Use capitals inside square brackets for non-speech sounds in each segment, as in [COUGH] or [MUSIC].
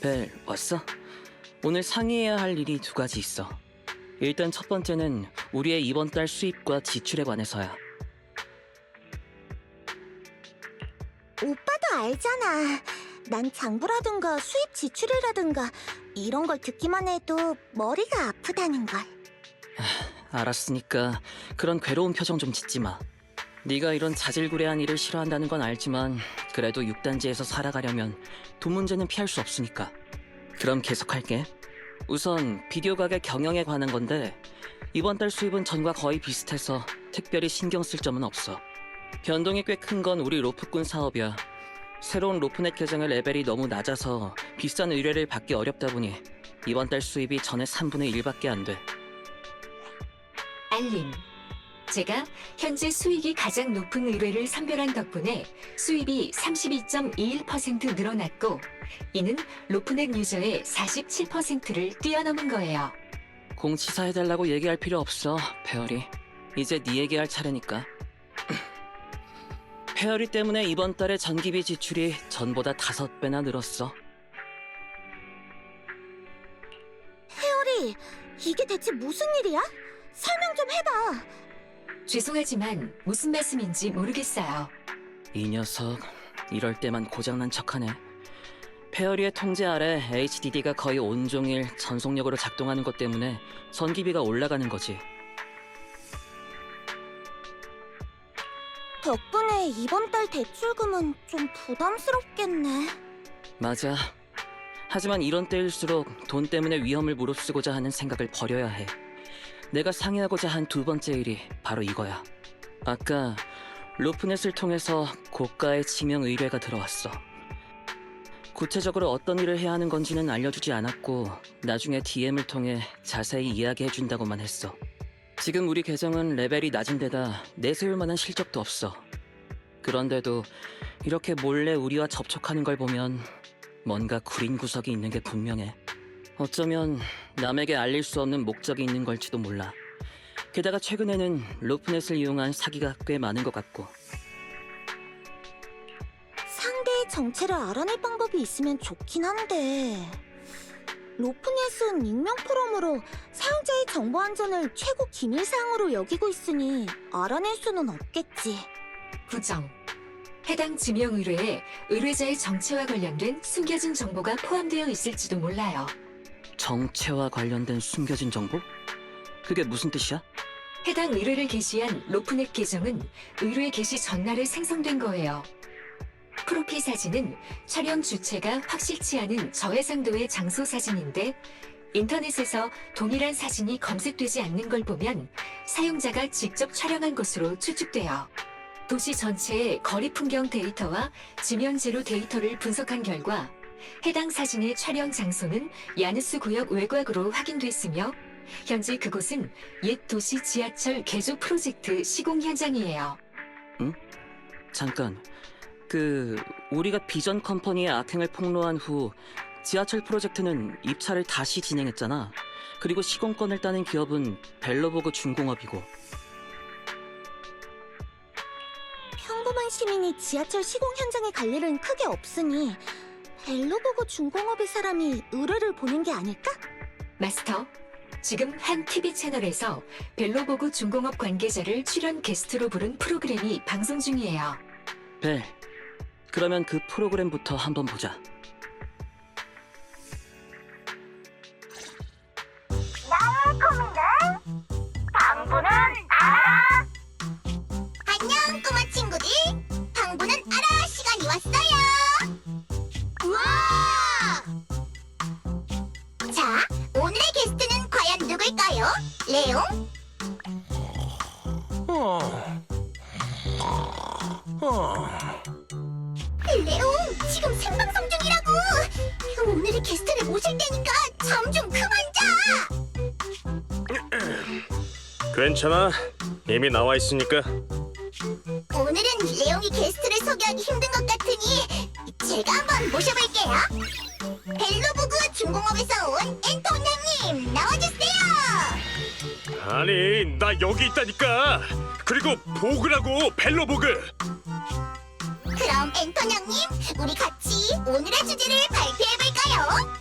벨, 왔어? 오늘 상의해야 할 일이 두 가지 있어. 일단 첫 번째는 우리의 이번 달 수입과 지출에 관해서야. 오빠도 알잖아. 난 장부라든가 수입 지출이라든가 이런 걸 듣기만 해도 머리가 아프다는 걸. 알았으니까 그런 괴로운 표정 좀 짓지 마. 네가 이런 자질구레한 일을 싫어한다는 건 알지만 그래도 6단지에서 살아가려면 돈 문제는 피할 수 없으니까. 그럼 계속할게. 우선 비디오 가게 경영에 관한 건데 이번 달 수입은 전과 거의 비슷해서 특별히 신경 쓸 점은 없어. 변동이 꽤 큰 건 우리 로프꾼 사업이야. 새로운 로프넷 계정의 레벨이 너무 낮아서 비싼 의뢰를 받기 어렵다 보니 이번 달 수입이 전의 3분의 1밖에 안 돼. 알림. 제가 현재 수익이 가장 높은 의뢰를 선별한 덕분에 수입이 32.21% 늘어났고, 이는 로프넷 유저의 47%를 뛰어넘은 거예요. 공 치사해달라고 얘기할 필요 없어, 페어리. 이제 네 얘기할 차례니까. [CLEARS THROAT] 페어리 때문에 이번 달에 전기비 지출이 전보다 다섯 배나 늘었어. 혜월이, 이게 대체 무슨 일이야? 설명. 죄송하지만 무슨 말씀인지 모르겠어요. 이 녀석, 이럴 때만 고장난 척하네. 페어리의 통제 아래 HDD가 거의 온종일 전속력으로 작동하는 것 때문에 전기비가 올라가는 거지. 덕분에 이번 달 대출금은 좀 부담스럽겠네. 맞아. 하지만 이런 때일수록 돈 때문에 위험을 무릅쓰고자 하는 생각을 버려야 해. 내가 상의하고자 한 두 번째 일이 바로 이거야. 아까 로프넷을 통해서 고가의 지명 의뢰가 들어왔어. 구체적으로 어떤 일을 해야 하는 건지는 알려주지 않았고 나중에 DM을 통해 자세히 이야기해 준다고만 했어. 지금 우리 계정은 레벨이 낮은 데다 내세울 만한 실적도 없어. 그런데도 이렇게 몰래 우리와 접촉하는 걸 보면 뭔가 구린 구석이 있는 게 분명해. 어쩌면 남에게 알릴 수 없는 목적이 있는 걸지도 몰라. 게다가 최근에는 로프넷을 이용한 사기가 꽤 많은 것 같고. 상대의 정체를 알아낼 방법이 있으면 좋긴 한데 로프넷은 익명 포럼으로 사용자의 정보 안전을 최고 기밀 사항으로 여기고 있으니 알아낼 수는 없겠지. 부정. 해당 지명 의뢰에 의뢰자의 정체와 관련된 숨겨진 정보가 포함되어 있을지도 몰라요. 정체와 관련된 숨겨진 정보? 그게 무슨 뜻이야? 해당 의뢰를 게시한 로프넷 계정은 의뢰 게시 전날에 생성된 거예요. 프로필 사진은 촬영 주체가 확실치 않은 저해상도의 장소 사진인데 인터넷에서 동일한 사진이 검색되지 않는 걸 보면 사용자가 직접 촬영한 것으로 추측돼요. 도시 전체의 거리 풍경 데이터와 지면 제로 데이터를 분석한 결과 해당 사진의 촬영 장소는 야누스 구역 외곽으로 확인됐으며 현재 그곳은 옛 도시 지하철 개조 프로젝트 시공 현장이에요. 잠깐. 그 우리가 비전 컴퍼니의 악행을 폭로한 후 지하철 프로젝트는 입찰을 다시 진행했잖아. 그리고 시공권을 따낸 기업은 벨로보그 중공업이고 평범한 시민이 지하철 시공 현장에 갈 일은 크게 없으니 벨로 보고 중공업의 사람이 의뢰를 보낸 게 아닐까? 마스터, 지금 한 TV 채널에서 벨로보그 중공업 관계자를 출연 게스트로 부른 프로그램이 방송 중이에요. 벨. 그러면 그 프로그램부터 한번 보자. 레옹 지금 생방송 중이라고 오늘의 게스트를 모실 테니까 잠 좀 그만 자 [CLEARS THROAT] 괜찮아. 이미 나와 있으니까. 오늘은 레옹이 게스트를 소개하기 힘든 것 같으니 제가 한번 모셔볼게요. 벨로보그 중공업에서 온 엔토냐님 나와주세요. 아니, 나 여기 있다니까. 그리고 보그라고 벨로 보그. 그럼 앤톤 형님, 우리 같이 오늘의 주제를 발표해볼까요?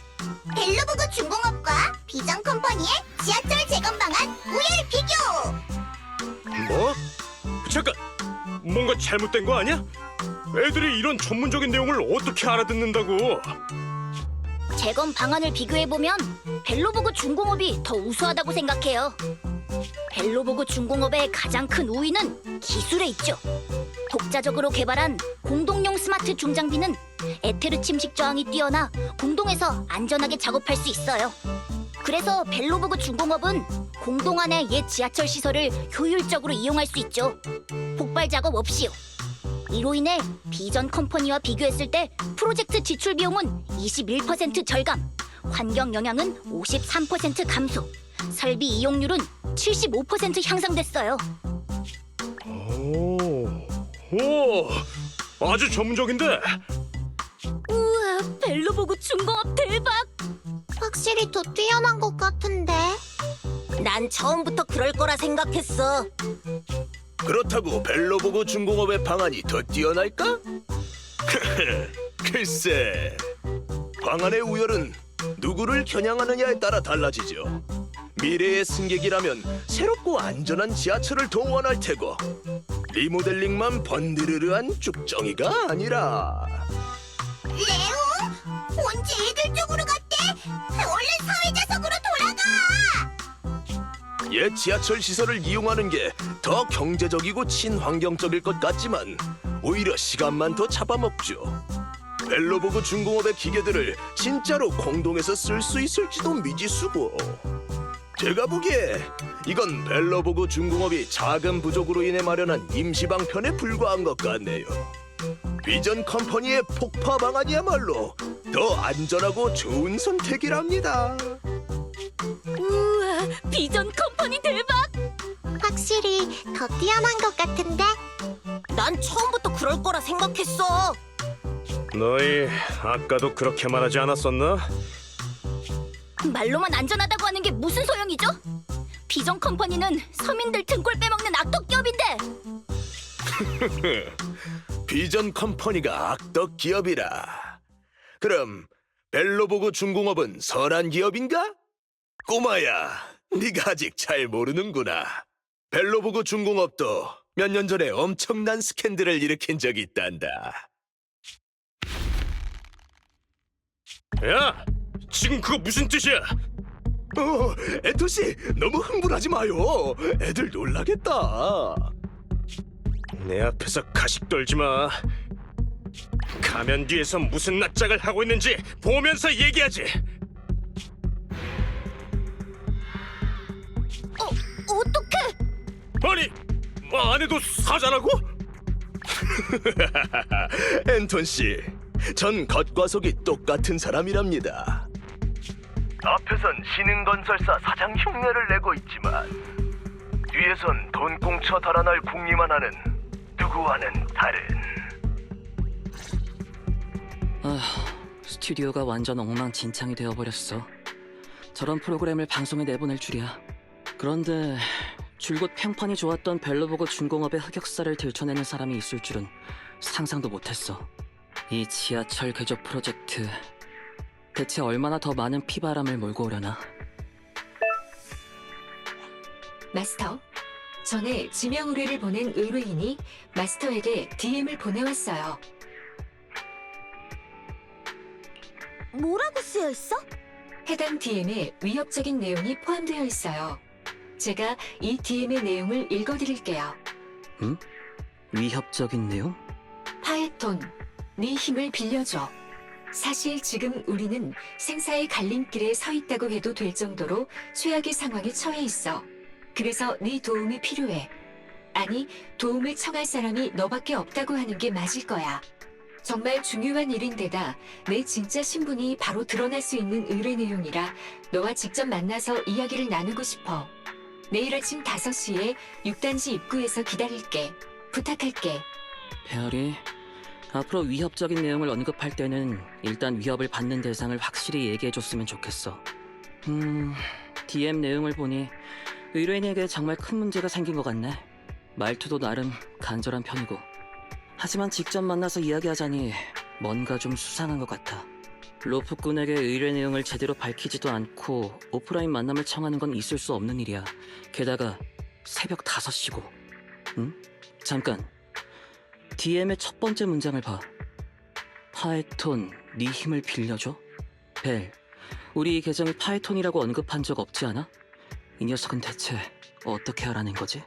벨로보그 중공업과 비전 컴퍼니의 지하철 재건 방안 우열 비교! 뭐? 잠깐, 뭔가 잘못된 거 아니야? 애들이 이런 전문적인 내용을 어떻게 알아듣는다고? 재건 방안을 비교해보면 벨로보그 중공업이 더 우수하다고 생각해요. 벨로보그 중공업의 가장 큰 우위는 기술에 있죠. 독자적으로 개발한 공동용 스마트 중장비는 에테르 침식 저항이 뛰어나 공동에서 안전하게 작업할 수 있어요. 그래서 벨로보그 중공업은 공동 안의 옛 지하철 시설을 효율적으로 이용할 수 있죠. 폭발 작업 없이요. 이로 인해 비전 컴퍼니와 비교했을 때 프로젝트 지출 비용은 21% 절감, 환경 영향은 53% 감소, 설비 이용률은 75% 향상됐어요. 오, 오, 아주 전문적인데. 우와, 벨로보그 중공업 대박! 확실히 더 뛰어난 것 같은데. 난 처음부터 그럴 거라 생각했어. 그렇다고 벨로 보고 중공업의 방안이 더 뛰어날까? [LAUGHS] 글쎄, 방안의 우열은 누구를 겨냥하느냐에 따라 달라지죠. 미래의 승객이라면 새롭고 안전한 지하철을 더 원할 테고 리모델링만 번드르르한 쭉정이가 아니라 레오, 언제 애들 쪽으로 갔대? 얼른 사회자석으로 돌아가! 옛 지하철 시설을 이용하는 게 더 경제적이고 친환경적일 것 같지만 오히려 시간만 더 잡아먹죠. 벨로보그 중공업의 기계들을 진짜로 공동에서 쓸 수 있을지도 미지수고. 제가 보기에 이건 벨로보그 중공업이 자금 부족으로 인해 마련한 임시방편에 불과한 것 같네요. 비전 컴퍼니의 폭파 방안이야말로 더 안전하고 좋은 선택이랍니다. 우와, 비전 컴퍼니 대박! 확실히 더 뛰어난 것 같은데? 난 처음부터 그럴 거라 생각했어. 너희 아까도 그렇게 말하지 않았었나? 말로만 안전하다고 하는 게 무슨 소용이죠? 비전 컴퍼니는 서민들 등골 빼먹는 악덕 기업인데 [LAUGHS] 비전 컴퍼니가 악덕 기업이라. 그럼 벨로보그 중공업은 선한 기업인가? 꼬마야, 네가 아직 잘 모르는구나. 벨로보그 중공업도 몇 년 전에 엄청난 스캔들을 일으킨 적이 있단다. 야, 지금 그거 무슨 뜻이야? 어, 에토 씨, 너무 흥분하지 마요. 애들 놀라겠다. 내 앞에서 가식 떨지 마. 가면 뒤에서 무슨 낯짝을 하고 있는지 보면서 얘기하지. 어, 어떡해 아니, 뭐 아내도 사자라고? [LAUGHS] 앤톤 씨, 전 겉과 속이 똑같은 사람이랍니다. 앞에선 신흥건설사 사장 흉내를 내고 있지만 뒤에선 돈 꽁쳐 달아날 궁리만 하는 누구와는 다른 아, 스튜디오가 완전 엉망진창이 되어버렸어. 저런 프로그램을 방송에 내보낼 줄이야. 그런데 줄곧 평판이 좋았던 벨로보고 중공업의 흑역사를 들춰내는 사람이 있을 줄은 상상도 못했어. 이 지하철 궤적 프로젝트 대체 얼마나 더 많은 피바람을 몰고 오려나? 마스터, 전에 지명 의뢰를 보낸 의뢰인이 마스터에게 DM을 보내왔어요. 뭐라고 쓰여 있어? 해당 DM에 위협적인 내용이 포함되어 있어요. 제가 이 DM의 내용을 읽어드릴게요. 위협적인 내용? 파에톤, 네 힘을 빌려줘. 사실 지금 우리는 생사의 갈림길에 서 있다고 해도 될 정도로 최악의 상황에 처해 있어. 그래서 네 도움이 필요해. 아니, 도움을 청할 사람이 너밖에 없다고 하는 게 맞을 거야. 정말 중요한 일인데다 내 진짜 신분이 바로 드러날 수 있는 의뢰 내용이라 너와 직접 만나서 이야기를 나누고 싶어. 내일 아침 5시에 6단지 입구에서 기다릴게. 부탁할게. 페어리, 앞으로 위협적인 내용을 언급할 때는 일단 위협을 받는 대상을 확실히 얘기해줬으면 좋겠어. 음, DM 내용을 보니 의뢰인에게 정말 큰 문제가 생긴 것 같네. 말투도 나름 간절한 편이고. 하지만 직접 만나서 이야기하자니 뭔가 좀 수상한 것 같아. 로프꾼에게 의뢰 내용을 제대로 밝히지도 않고 오프라인 만남을 청하는 건 있을 수 없는 일이야. 게다가 새벽 5시고. 응? 잠깐. DM의 첫 번째 문장을 봐. 파에톤, 네 힘을 빌려줘? 벨, 우리 이 계정이 파에톤이라고 언급한 적 없지 않아? 이 녀석은 대체 어떻게 하라는 거지?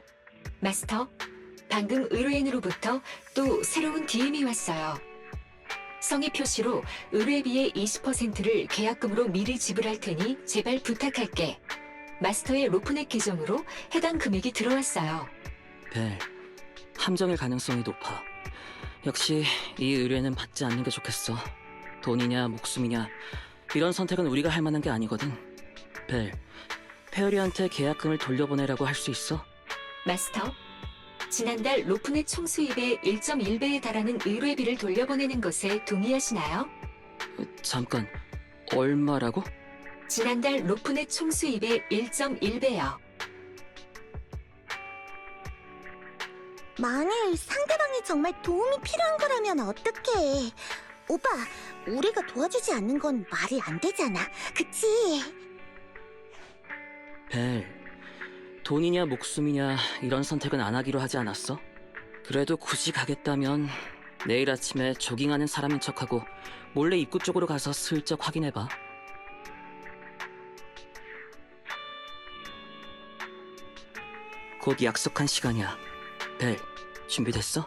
마스터, 방금 의뢰인으로부터 또 새로운 DM이 왔어요. 성의 표시로 의뢰비의 20%를 계약금으로 미리 지불할 테니 제발 부탁할게. 마스터의 로프넷 계정으로 해당 금액이 들어왔어요. 벨, 함정일 가능성이 높아. 역시 이 의뢰는 받지 않는 게 좋겠어. 돈이냐 목숨이냐 이런 선택은 우리가 할 만한 게 아니거든. 벨, 페어리한테 계약금을 돌려보내라고 할 수 있어? 마스터, 지난달 로프넷 총 수입의 1.1배에 달하는 의뢰비를 돌려보내는 것에 동의하시나요? 잠깐, 얼마라고? 지난달 로프넷 총 수입의 1.1배요. 만일 상대방이 정말 도움이 필요한 거라면 어떡해. 오빠, 우리가 도와주지 않는 건 말이 안 되잖아. 그치? 벨, 돈이냐 목숨이냐 이런 선택은 안 하기로 하지 않았어? 그래도 굳이 가겠다면 내일 아침에 조깅하는 사람인 척하고 몰래 입구 쪽으로 가서 슬쩍 확인해봐. 곧 약속한 시간이야. 벨, 준비됐어?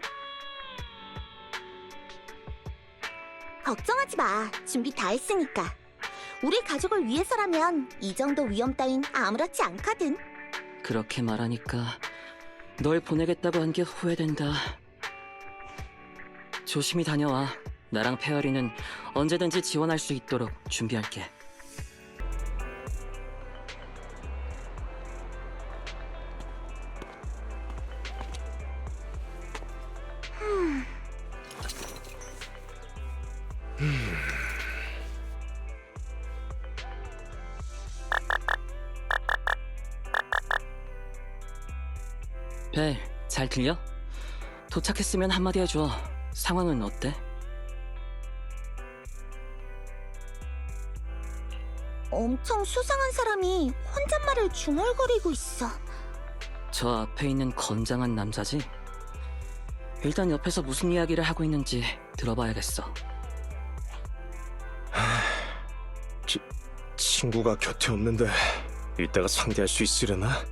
걱정하지 마. 준비 다 했으니까. 우리 가족을 위해서라면 이 정도 위험 따윈 아무렇지 않거든. 그렇게 말하니까 널 보내겠다고 한 게 후회된다. 조심히 다녀와. 나랑 페어리는 언제든지 지원할 수 있도록 준비할게. 들려? 도착했으면 한마디 해줘. 상황은 어때? 엄청 수상한 사람이 혼잣말을 중얼거리고 있어. 저 앞에 있는 건장한 남자지? 일단 옆에서 무슨 이야기를 하고 있는지 들어봐야겠어. 친구가 곁에 없는데 이따가 상대할 수 있으려나?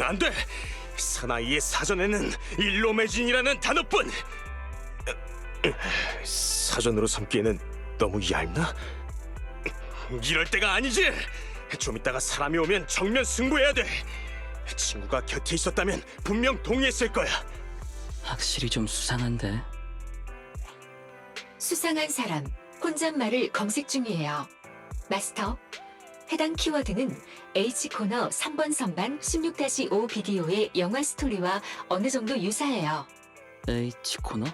안 돼! 사나이의 사전에는 일로매진이라는 단어뿐! 사전으로 삼기에는 너무 얇나? 이럴 때가 아니지! 좀 이따가 사람이 오면 정면 승부해야 돼! 친구가 곁에 있었다면 분명 동의했을 거야! 확실히 좀 수상한데. 수상한 사람, 혼잣말을 검색 중이에요. 마스터, 해당 키워드는 H코너 3번 선반 16-5 비디오의 영화 스토리와 어느 정도 유사해요. H 코너?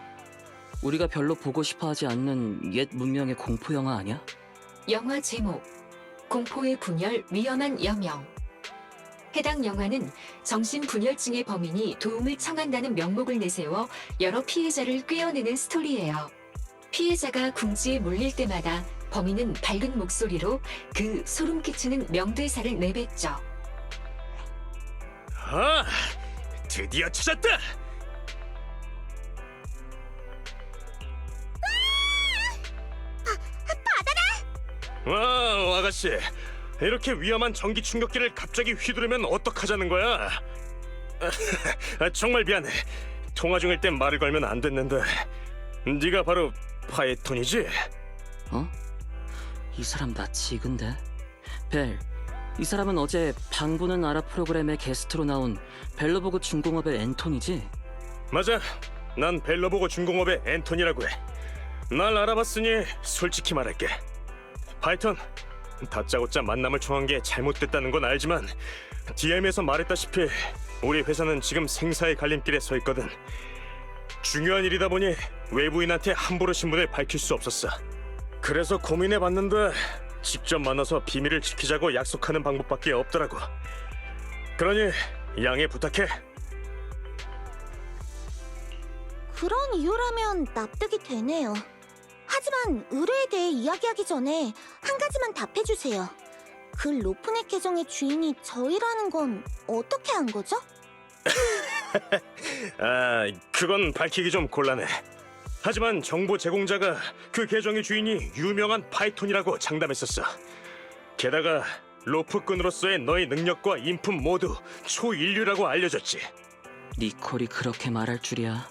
우리가 별로 보고 싶어하지 않는 옛 문명의 공포 영화 아니야? 영화 제목, 공포의 분열 위험한 여명. 해당 영화는 정신분열증의 범인이 도움을 청한다는 명목을 내세워 여러 피해자를 꿰어내는 스토리예요. 피해자가 궁지에 몰릴 때마다 범인은 밝은 목소리로 그 소름 끼치는 명대사를 내뱉죠. 아! 드디어 찾았다! 와, 아가씨. 이렇게 위험한 전기 충격기를 갑자기 휘두르면 어떡하자는 거야? 아, 정말 미안해. 통화 중일 땐 말을 걸면 안 됐는데. 네가 바로 파에톤이지? 어? 이 사람 나 지근데? 벨, 이 사람은 어제 방부는 알아 프로그램에 게스트로 나온 벨로보그 중공업의 앤톤이지? 맞아. 난 벨로보고 중공업의 앤토니라고 해. 날 알아봤으니 솔직히 말할게. 파이턴, 다짜고짜 만남을 청한 게 잘못됐다는 건 알지만 DM에서 말했다시피 우리 회사는 지금 생사의 갈림길에 서 있거든. 중요한 일이다 보니 외부인한테 함부로 신분을 밝힐 수 없었어. 그래서 고민해봤는데 직접 만나서 비밀을 지키자고 약속하는 방법밖에 없더라고. 그러니 양해 부탁해. 그런 이유라면 납득이 되네요. 하지만 의뢰에 대해 이야기하기 전에 한 가지만 답해주세요. 그 로프넷 계정의 주인이 저희라는 건 어떻게 한 거죠? [LAUGHS] 아, 그건 밝히기 좀 곤란해. 하지만 정보 제공자가 그 계정의 주인이 유명한 파이톤이라고 장담했었어. 게다가 로프꾼으로서의 너의 능력과 인품 모두 초인류라고 알려졌지. 니콜이 그렇게 말할 줄이야.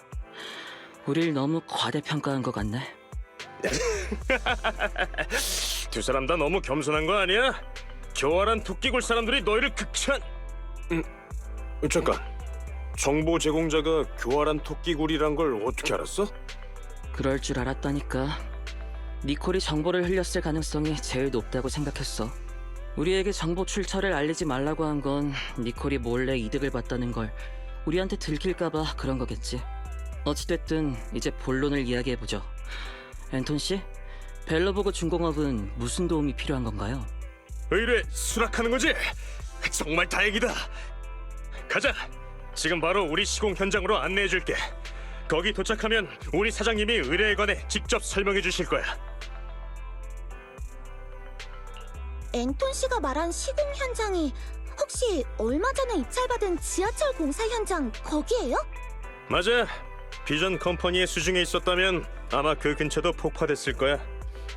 우릴 너무 과대평가한 것 같네. [LAUGHS] 두 사람 다 너무 겸손한 거 아니야? 교활한 토끼굴 사람들이 너희를 극찬. 음, 잠깐. 정보 제공자가 교활한 토끼굴이란 걸 어떻게 알았어? 그럴 줄 알았다니까. 니콜이 정보를 흘렸을 가능성이 제일 높다고 생각했어. 우리에게 정보 출처를 알리지 말라고 한 건 니콜이 몰래 이득을 봤다는 걸 우리한테 들킬까봐 그런 거겠지. 어찌됐든 이제 본론을 이야기해보죠. 앤톤 씨, 벨러보그 중공업은 무슨 도움이 필요한 건가요? 의뢰 수락하는 거지? 정말 다행이다. 가자. 지금 바로 우리 시공 현장으로 안내해 줄게. 거기 도착하면 우리 사장님이 의뢰에 관해 직접 설명해 주실 거야. 앤톤 씨가 말한 시공 현장이 혹시 얼마 전에 입찰받은 지하철 공사 현장 거기예요? 맞아. 비전 컴퍼니의 수중에 있었다면 아마 그 근처도 폭파됐을 거야.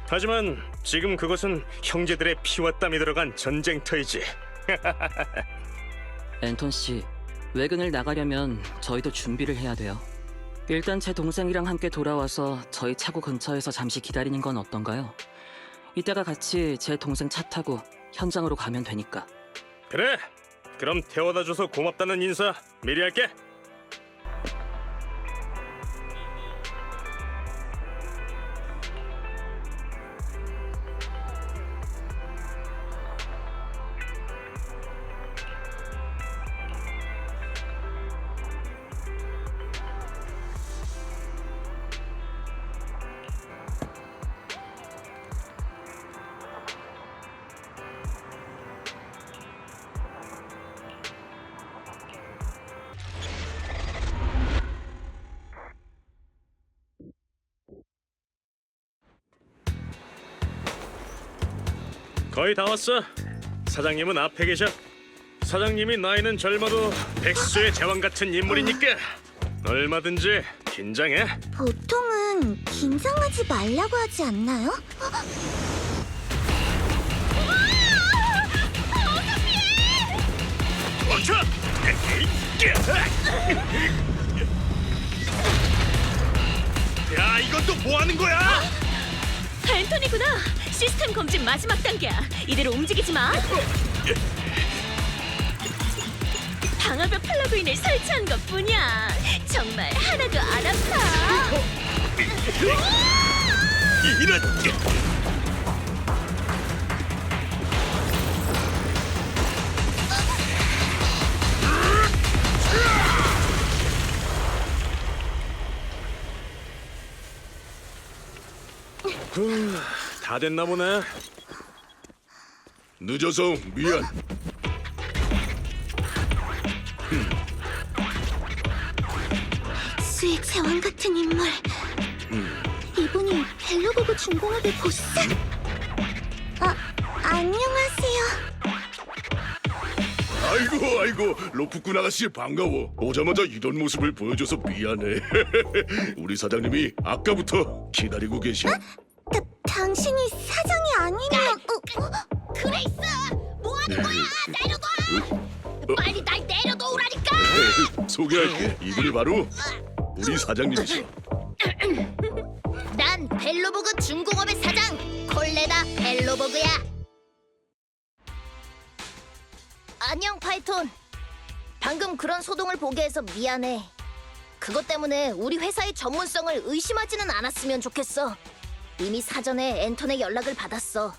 하지만 지금 그것은 형제들의 피와 땀이 들어간 전쟁터이지. 앤톤 [LAUGHS] 씨, 외근을 나가려면 저희도 준비를 해야 돼요. 일단 제 동생이랑 함께 돌아와서 저희 차고 근처에서 잠시 기다리는 건 어떤가요? 이따가 같이 제 동생 차 타고 현장으로 가면 되니까. 그래. 그럼 태워다 줘서 고맙다는 인사 미리 할게. 거의 다 왔어. 사장님은 앞에 계셔. 사장님이 나이는 젊어도 백수의 제왕 같은 인물이니까 얼마든지 긴장해. 보통은 긴장하지 말라고 하지 않나요? 멈춰! 야, 이건 또 뭐 하는 거야? 앤토니구나. 시스템 검진 마지막 단계야. 이대로 움직이지 마. 방화벽 플러그인을 설치한 것 뿐이야. 정말 하나도 안 아파. 이런 후, 다 됐나 보네. 늦어서 미안. 수의 제왕 같은 인물. 이분이 벨로보그 중공업의 보스. 아, 안녕하세요. 아이고 아이고 로프꾼 아가씨 반가워. 오자마자 이런 모습을 보여줘서 미안해. [LAUGHS] 우리 사장님이 아까부터 기다리고 계셔. 뭐 하는 거야? 내려놔! 빨리 날 내려놓으라니까! 소개할게. 이분이 바로 우리 사장님이셔. 난 벨로보그 중공업의 사장 콜레다 벨로보그야. 안녕 파이톤. 방금 그런 소동을 보게 해서 미안해. 그것 때문에 우리 회사의 전문성을 의심하지는 않았으면 좋겠어. 이미 사전에 앤톤의 연락을 받았어.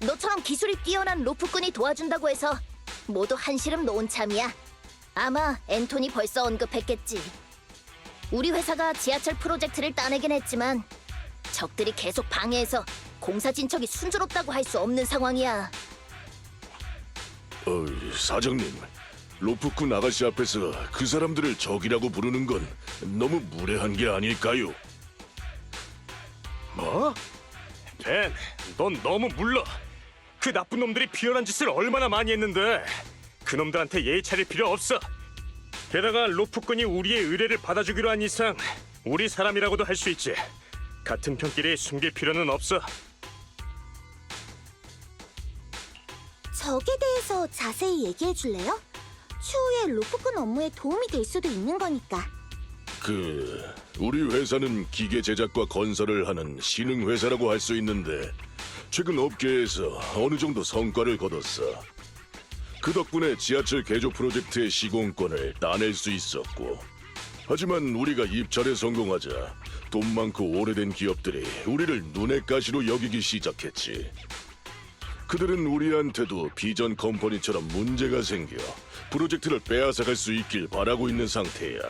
너처럼 기술이 뛰어난 로프꾼이 도와준다고 해서 모두 한시름 놓은 참이야. 아마 앤톤이 벌써 언급했겠지. 우리 회사가 지하철 프로젝트를 따내긴 했지만 적들이 계속 방해해서 공사 진척이 순조롭다고 할 수 없는 상황이야. 어, 사장님, 로프쿤 아가씨 앞에서 그 사람들을 적이라고 부르는 건 너무 무례한 게 아닐까요? 뭐? 벤, 넌 너무 물러. 그 나쁜 놈들이 비열한 짓을 얼마나 많이 했는데 그 놈들한테 예의 차릴 필요 없어. 게다가 로프꾼이 우리의 의뢰를 받아주기로 한 이상 우리 사람이라고도 할 수 있지. 같은 편끼리 숨길 필요는 없어. 적에 대해서 자세히 얘기해 줄래요? 추후에 로프꾼 업무에 도움이 될 수도 있는 거니까. 그 우리 회사는 기계 제작과 건설을 하는 신흥 회사라고 할 수 있는데 최근 업계에서 어느 정도 성과를 거뒀어. 그 덕분에 지하철 개조 프로젝트의 시공권을 따낼 수 있었고 하지만 우리가 입찰에 성공하자 돈 많고 오래된 기업들이 우리를 눈의 가시로 여기기 시작했지. 그들은 우리한테도 비전 컴퍼니처럼 문제가 생겨 프로젝트를 빼앗아갈 수 있길 바라고 있는 상태야.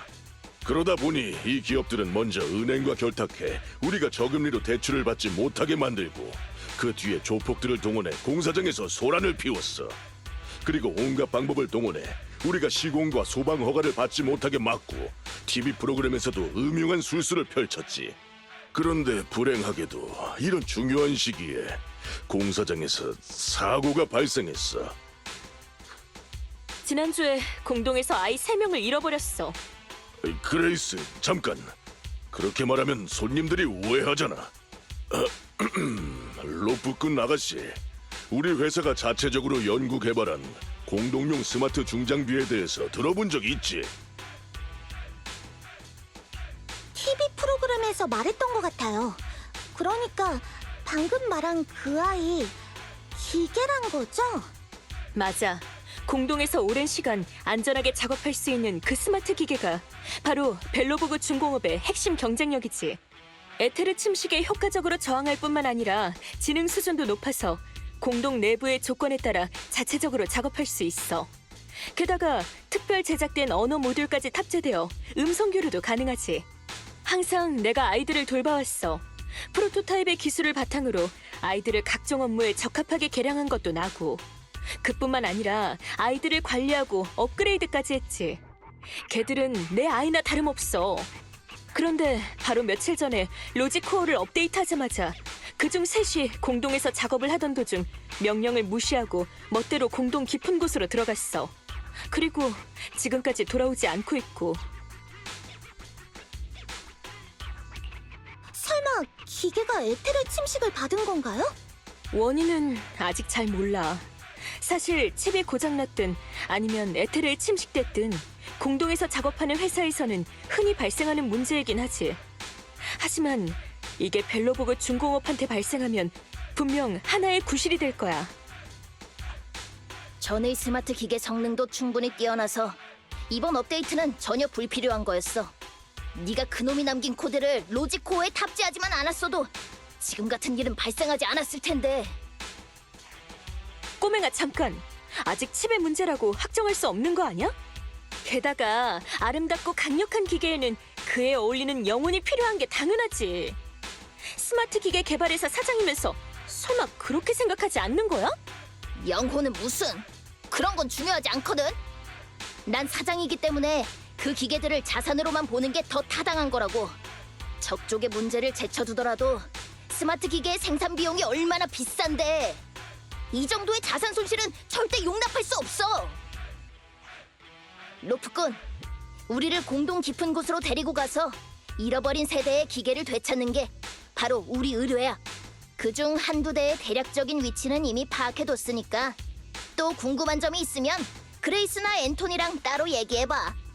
그러다 보니 이 기업들은 먼저 은행과 결탁해 우리가 저금리로 대출을 받지 못하게 만들고 그 뒤에 조폭들을 동원해 공사장에서 소란을 피웠어. 그리고 온갖 방법을 동원해 우리가 시공과 소방 허가를 받지 못하게 막고 TV 프로그램에서도 음흉한 술수를 펼쳤지. 그런데 불행하게도 이런 중요한 시기에 공사장에서 사고가 발생했어. 지난주에 공동에서 아이 세명을 잃어버렸어. 그레이스, 잠깐. 그렇게 말하면 손님들이 오해하잖아. [CLEARS THROAT] 로프꾼 아가씨, 우리 회사가 자체적으로 연구 개발한 공동용 스마트 중장비에 대해서 들어본 적 있지? TV 프로그램에서 말했던 것 같아요. 그러니까 방금 말한 그 아이 기계란 거죠? 맞아. 공동에서 오랜 시간 안전하게 작업할 수 있는 그 스마트 기계가 바로 벨로보그 중공업의 핵심 경쟁력이지. 에테르 침식에 효과적으로 저항할 뿐만 아니라 지능 수준도 높아서 공동 내부의 조건에 따라 자체적으로 작업할 수 있어. 게다가 특별 제작된 언어 모듈까지 탑재되어 음성 교류도 가능하지. 항상 내가 아이들을 돌봐왔어. 프로토타입의 기술을 바탕으로 아이들을 각종 업무에 적합하게 개량한 것도 나고. 그뿐만 아니라 아이들을 관리하고 업그레이드까지 했지. 걔들은 내 아이나 다름없어. 그런데 바로 며칠 전에 로지 코어를 업데이트하자마자 그중 셋이 공동에서 작업을 하던 도중 명령을 무시하고 멋대로 공동 깊은 곳으로 들어갔어. 그리고 지금까지 돌아오지 않고 있고 설마 기계가 에테르 침식을 받은 건가요? 원인은 아직 잘 몰라. 사실 칩이 고장났든 아니면 에테르에 침식됐든 공동에서 작업하는 회사에서는 흔히 발생하는 문제이긴 하지. 하지만 이게 벨로보그 중공업한테 발생하면 분명 하나의 구실이 될 거야. 전의 스마트 기계 성능도 충분히 뛰어나서 이번 업데이트는 전혀 불필요한 거였어. 네가 그놈이 남긴 코드를 로지코어에 탑재하지만 않았어도 지금 같은 일은 발생하지 않았을 텐데. 꼬맹아 잠깐. 아직 칩의 문제라고 확정할 수 없는 거 아니야? 게다가 아름답고 강력한 기계에는 그에 어울리는 영혼이 필요한 게 당연하지. 스마트 기계 개발회사 사장이면서 설마 그렇게 생각하지 않는 거야? 영혼은 무슨? 그런 건 중요하지 않거든. 난 사장이기 때문에 그 기계들을 자산으로만 보는 게 더 타당한 거라고. 적쪽의 문제를 제쳐두더라도 스마트 기계의 생산 비용이 얼마나 비싼데 이 정도의 자산 손실은 절대 용납할 수 없어. 로프꾼, 우리를 공동 깊은 곳으로 데리고 가서 잃어버린 세대의 기계를 되찾는 게 바로 우리 의뢰야. 그중 한두 대의 대략적인 위치는 이미 파악해뒀으니까 또 궁금한 점이 있으면 그레이스나 앤토니랑 따로 얘기해봐.